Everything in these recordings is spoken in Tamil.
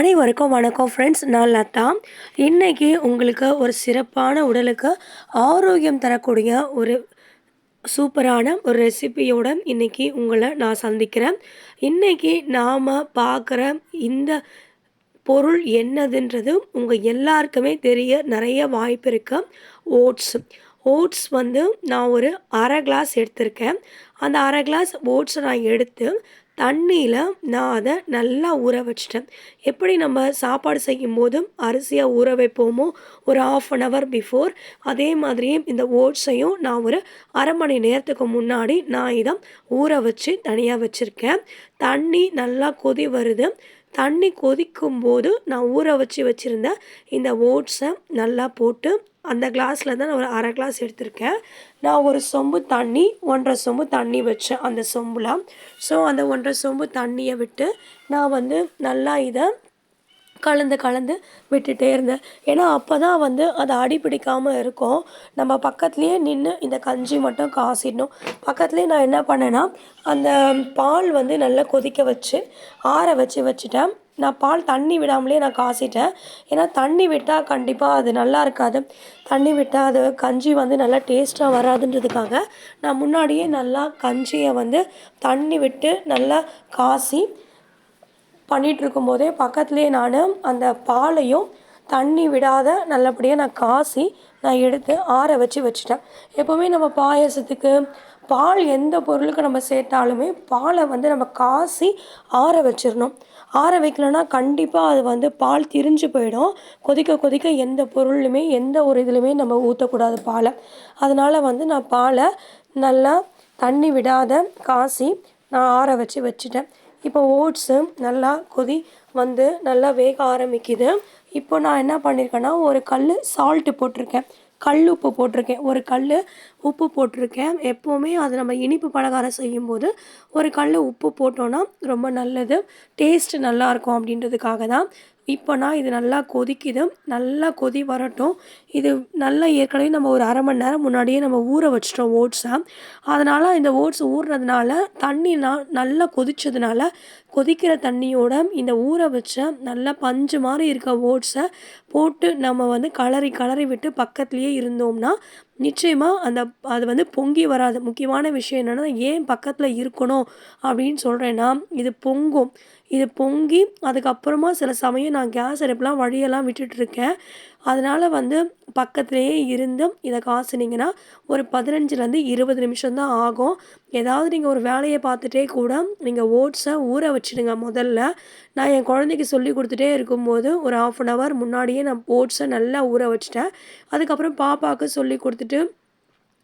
அனைவருக்கும் வணக்கம் ஃப்ரெண்ட்ஸ் நான் லதா. இன்றைக்கி உங்களுக்கு ஒரு சிறப்பான உடலுக்கு ஆரோக்கியம் தரக்கூடிய ஒரு சூப்பரான ஒரு ரெசிபியோட இன்றைக்கி உங்களை நான் சந்திக்கிறேன். இன்றைக்கி நாம் பார்க்குற இந்த பொருள் என்னதுன்றது உங்கள் எல்லாருக்குமே தெரிய நிறைய வாய்ப்பு இருக்குது ஓட்ஸ் ஓட்ஸ் வந்து நான் ஒரு அரை கிளாஸ் எடுத்திருக்கேன். அந்த அரை கிளாஸ் ஓட்ஸை நான் எடுத்து தண்ணியில் நான் அதை நல்லா ஊற வச்சிட்டேன். எப்படி நம்ம சாப்பாடு செய்யும் போதும் அரிசியாக ஊற வைப்போமோ ஒரு ஆஃப் அன் ஹவர் பிஃபோர் அதே மாதிரியே இந்த ஓட்ஸையும் நான் ஒரு அரை மணி நேரத்துக்கு முன்னாடி நான் இதை ஊற வச்சு தனியாக வச்சுருக்கேன். தண்ணி நல்லா கொதி வருது. தண்ணி கொதிக்கும் போது நான் ஊற வச்சு வச்சுருந்த இந்த ஓட்ஸை நல்லா போட்டு அந்த கிளாஸில் தான் நான் ஒரு அரை கிளாஸ் எடுத்திருக்கேன். நான் ஒரு சொம்பு தண்ணி ஒன்றரை சொம்பு தண்ணி வச்சேன் அந்த சொம்புலாம் ஸோ அந்த ஒன்றரை சொம்பு தண்ணியை விட்டு நான் வந்து நல்லா இதை கலந்து கலந்து விட்டுட்டே இருந்தேன். ஏன்னா அப்போ தான் வந்து அது அடி பிடிக்காமல் இருக்கும். நம்ம பக்கத்துலேயே நின்று இந்த கஞ்சி மட்டும் காசிடணும். பக்கத்துலேயே நான் என்ன பண்ணேன்னா அந்த பால் வந்து நல்லா கொதிக்க வச்சு ஆற வச்சு வச்சுட்டேன். நான் பால் தண்ணி விடாமலே நான் காசிட்டேன். ஏன்னா தண்ணி விட்டால் கண்டிப்பாக அது நல்லா இருக்காது. தண்ணி விட்டால் அது கஞ்சி வந்து நல்லா டேஸ்ட்டாக வராதுன்றதுக்காக நான் முன்னாடியே நல்லா கஞ்சியை வந்து தண்ணி விட்டு நல்லா காசி பண்ணிகிட்டு இருக்கும்போதே பக்கத்துலேயே நான் அந்த பாலையும் தண்ணி விடாத நல்லபடியாக நான் காசி நான் எடுத்து ஆற வச்சு வச்சுட்டேன். எப்போவுமே நம்ம பாயசத்துக்கு பால் எந்த பொருளுக்கு நம்ம சேர்த்தாலுமே பாலை வந்து நம்ம காசி ஆற வச்சிடணும் ஆற வைக்கலன்னா கண்டிப்பாக அது வந்து பால் திரிஞ்சு போயிடும். கொதிக்க கொதிக்க எந்த பொருளுமே எந்த ஒரு இதுலையுமே நம்ம ஊற்றக்கூடாது பாலை. அதனால் வந்து நான் பாலை நல்லா தண்ணி விடாத காசி நான் ஆற வச்சு வச்சுட்டேன். இப்போ ஓட்ஸு நல்லா கொதி வந்து நல்லா வேக ஆரம்பிக்குது. இப்போ நான் என்ன பண்ணியிருக்கேன்னா ஒரு கல் சால்ட்டு போட்டிருக்கேன். கல் உப்பு போட்டிருக்கேன். ஒரு கல் உப்பு போட்டிருக்கேன். எப்போவுமே அது நம்ம இனிப்பு பலகாரம் செய்யும்போது ஒரு கல் உப்பு போட்டோன்னா ரொம்ப நல்லது. டேஸ்ட் நல்லாயிருக்கும் அப்படின்றதுக்காக தான் இப்போ நான் இது நல்லா கொதிக்குது. நல்லா கொதி வரட்டும். இது நல்லா ஏற்கனவே நம்ம ஒரு அரை மணி நேரம் முன்னாடியே நம்ம ஊற வச்சிட்டோம் ஓட்ஸை. அதனால் இந்த ஓட்ஸ் ஊறுறதுனால தண்ணி நான் நல்லா கொதிச்சதுனால கொதிக்கிற தண்ணியோட இந்த ஊற வச்ச நல்லா பஞ்சு மாதிரி இருக்க ஓட்ஸை போட்டு நம்ம வந்து கலரி கலரி விட்டு பக்கத்துலேயே இருந்தோம்னா நிச்சயமாக அந்த அது வந்து பொங்கி வராது. முக்கியமான விஷயம் என்னென்னா ஏன் பக்கத்தில் இருக்கணும் அப்படின்னு சொல்கிறேன்னா இது பொங்கும். இது பொங்கி அதுக்கப்புறமா சில சமயம் நான் கேஸ் அடுப்புலாம் வழியெல்லாம் விட்டுட்ருக்கேன் அதனால் வந்து பக்கத்துலேயே இருந்து இதை காசுனீங்கன்னா ஒரு பதினஞ்சுலேருந்து இருபது நிமிஷம் தான் ஆகும். ஏதாவது நீங்கள் ஒரு வேலையை பார்த்துட்டே கூட நீங்கள் ஓட்ஸை ஊற வச்சுடுங்க முதல்ல. நான் என் குழந்தைக்கு சொல்லி கொடுத்துட்டே இருக்கும்போது ஒரு ஆஃப் அன் ஹவர் முன்னாடியே நான் ஓட்ஸை நல்லா ஊற வச்சுட்டேன். அதுக்கப்புறம் பாப்பாவுக்கு சொல்லி கொடுத்துட்டு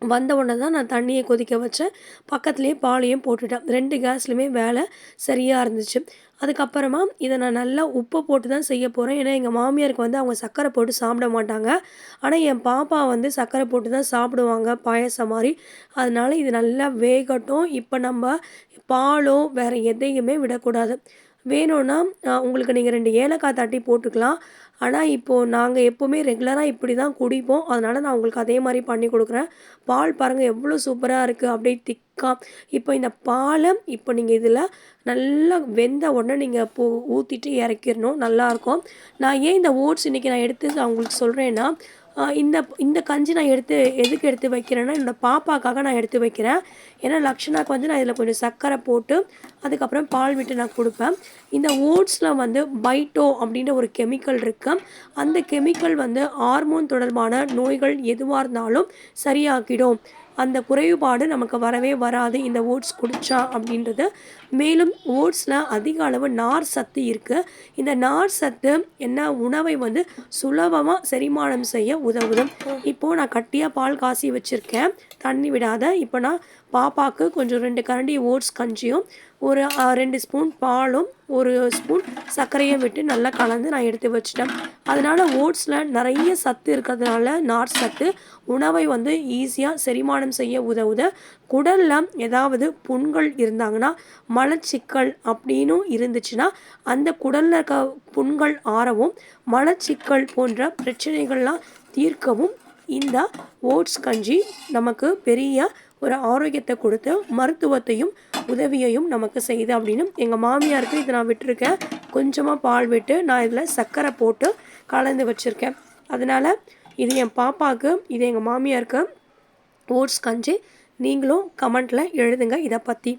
வந்த உடனே தான் நான் தண்ணியை கொதிக்க வச்சேன். பக்கத்துலேயே பாலையும் போட்டுட்டேன். ரெண்டு கேஸ்லையுமே வேலை சரியாக இருந்துச்சு. அதுக்கப்புறமா இதை நான் நல்லா உப்பு போட்டு தான் செய்ய போகிறேன் ஏன்னா எங்கள் மாமியாருக்கு வந்து அவங்க சர்க்கரை போட்டு சாப்பிட மாட்டாங்க. ஆனால் என் பாப்பா வந்து சர்க்கரை போட்டு தான் சாப்பிடுவாங்க பாயசம் மாதிரி. அதனால இது நல்லா வேகட்டும். இப்போ நம்ம பாலோ வேறு எதையுமே விடக்கூடாது. வேணும்னா உங்களுக்கு நீங்கள் ரெண்டு ஏலக்காய் தட்டி போட்டுக்கலாம். ஆனால் இப்போது நாங்கள் எப்போவுமே ரெகுலராக இப்படி தான் குடிப்போம். அதனால் நான் உங்களுக்கு அதே மாதிரி பண்ணி கொடுக்குறேன். பால் பாருங்கள் எவ்வளோ சூப்பராக இருக்குது அப்படியே திக்காக இப்போ இந்த பாலை இப்போ நீங்கள் இதில் நல்லா வெந்த உடனே நீங்கள் பூ ஊற்றிட்டு இறக்கிடணும். நல்லாயிருக்கும் நான் ஏன் இந்த ஓட்ஸ் இன்றைக்கி நான் எடுத்து அவங்களுக்கு சொல்கிறேன்னா இந்த இந்த கஞ்சி நான் எடுத்து எதுக்கு எடுத்து வைக்கிறேன்னா என்னோடய பாப்பாக்காக நான் எடுத்து வைக்கிறேன். ஏன்னா லக்ஷனாக்கு வந்து நான் இதில் கொஞ்சம் சர்க்கரை போட்டு அதுக்கப்புறம் பால் விட்டு நான் கொடுப்பேன். இந்த ஓட்ஸில் வந்து பைட்டோ அப்படின்ற ஒரு கெமிக்கல் இருக்குது அந்த கெமிக்கல் வந்து ஹார்மோன் தொடர்பான நோய்கள் எதுவாக இருந்தாலும் சரியாக்கிடும் அந்த குறைபாடு நமக்கு வரவே வராது. இந்த ஓட்ஸ் குடித்தா அப்படின்றது. மேலும் ஓட்ஸில் அதிக அளவு நார் சத்து இருக்குது இந்த நார் சத்து என்ன? உணவை வந்து சுலபமாக செரிமானம் செய்ய உதவுது இப்போது நான் கட்டியாக பால் காசி வச்சுருக்கேன். தண்ணி விடாத. இப்போ நான் பாப்பாவுக்கு கொஞ்சம் ரெண்டு கரண்டி ஓட்ஸ் கஞ்சியும் ஒரு ரெண்டு ஸ்பூன் பாலும் ஒரு ஸ்பூன் சர்க்கரையும் விட்டு நல்லா கலந்து நான் எடுத்து வச்சிட்டேன். அதனால் ஓட்ஸில் நிறைய சத்து இருக்கிறதுனால நார் சத்து உணவை வந்து ஈஸியாக செரிமானம் செய்ய உதவுத. குடலில் ஏதாவது புண்கள் இருந்தாங்கன்னா மலச்சிக்கல் அப்படின்னும் இருந்துச்சுன்னா அந்த குடலில் இருக்க புண்கள் ஆறவும் மலச்சிக்கல் போன்ற பிரச்சனைகள்லாம் தீர்க்கவும் இந்த ஓட்ஸ் கஞ்சி நமக்கு பெரிய ஒரு ஆரோக்கியத்தை கொடுத்து மருத்துவத்தையும் உதவியையும் நமக்கு செய்யுது அப்படின்னு எங்கள் மாமியாருக்கு இதை நான் விட்டுருக்கேன். கொஞ்சமாக பால் விட்டு நான் இதில் சர்க்கரை போட்டு கலந்து வச்சுருக்கேன். அதனால் இது என் பாப்பாவுக்கு இது எங்கள் மாமியாருக்கு ஓட்ஸ் கஞ்சி. நீங்களும் கமெண்ட்டில் எழுதுங்க இதை பற்றி